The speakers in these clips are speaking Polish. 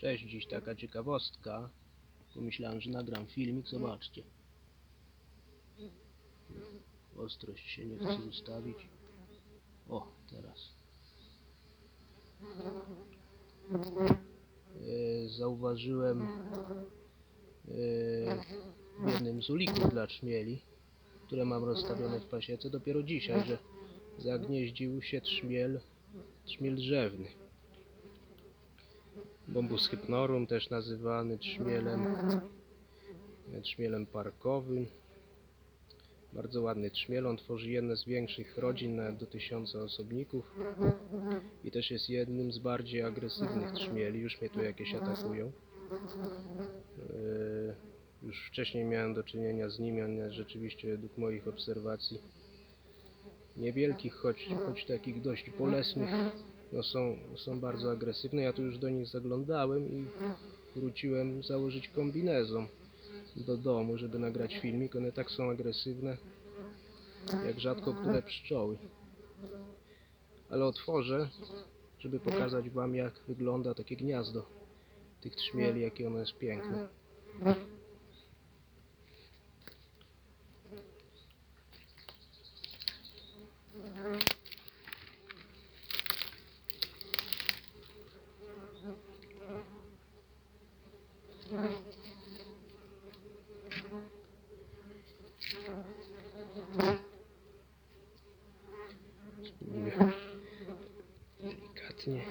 Cześć, dziś taka ciekawostka. Pomyślałem, że nagram filmik, zobaczcie. Ostrość się nie chce ustawić. O, teraz. E, Zauważyłem e, w jednym z ulików dla trzmieli, które mam rozstawione w pasiece, dopiero dzisiaj, że zagnieździł się trzmiel, trzmiel drzewny. Bombus hypnorum też nazywany trzmielem, trzmielem parkowym. Bardzo ładny trzmiel, on tworzy jedne z większych rodzin, nawet do tysiąca osobników. I też jest jednym z bardziej agresywnych trzmieli, już mnie tu jakieś atakują. E, Już wcześniej miałem do czynienia z nimi, one rzeczywiście według moich obserwacji niewielkich, choć, choć takich dość bolesnych, no są, są bardzo agresywne. Ja tu już do nich zaglądałem i wróciłem założyć kombinezon do domu, żeby nagrać filmik. One tak są agresywne, jak rzadko które pszczoły. Ale otworzę, żeby pokazać Wam, jak wygląda takie gniazdo tych trzmieli, jakie ono jest piękne. Dikkatini.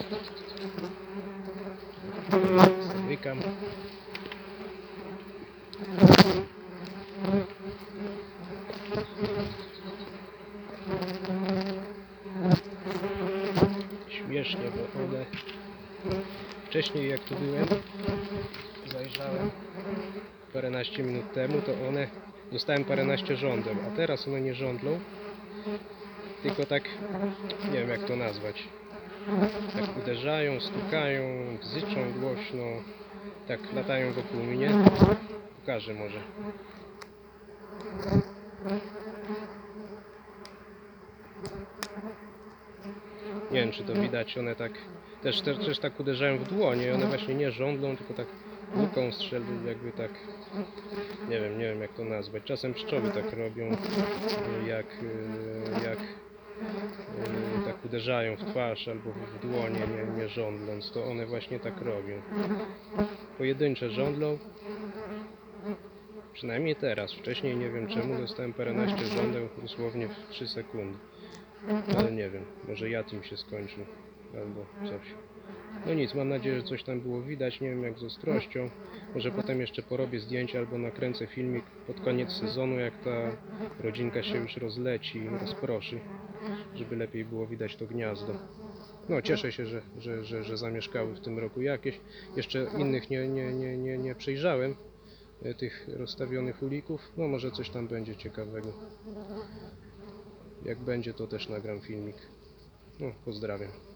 Thank you. Zamykam. Śmiesznie, bo one wcześniej jak tu byłem, zajrzałem paręnaście minut temu, to one dostałem paręnaście żądeł, a teraz one nie żądlą, tylko tak, nie wiem jak to nazwać, tak uderzają, stukają, bzyczą głośno, tak latają wokół mnie. Pokażę może. Nie wiem czy to widać, one tak też, też, też tak uderzają w dłonie, one właśnie nie żądlą, tylko tak łuką strzelą, jakby tak, nie wiem, nie wiem jak to nazwać. Czasem pszczoły tak robią, jak, jak tak uderzają w twarz albo w dłonie, nie, nie żądląc, to one właśnie tak robią. Pojedyncze żądlą, przynajmniej teraz. Wcześniej nie wiem czemu dostałem paręnaście żądeł dosłownie w 3 sekundy. Ale nie wiem, może jad im się skończył albo coś. No nic, mam nadzieję, że coś tam było widać, nie wiem jak z ostrością. Może potem jeszcze porobię zdjęcie albo nakręcę filmik pod koniec sezonu, jak ta rodzinka się już rozleci, rozproszy, żeby lepiej było widać to gniazdo. No, cieszę się, że, że, że, że zamieszkały w tym roku jakieś. Jeszcze innych nie, nie, nie, nie, nie przejrzałem, e, tych rozstawionych ulików. No, może coś tam będzie ciekawego. Jak będzie, to też nagram filmik. No, pozdrawiam.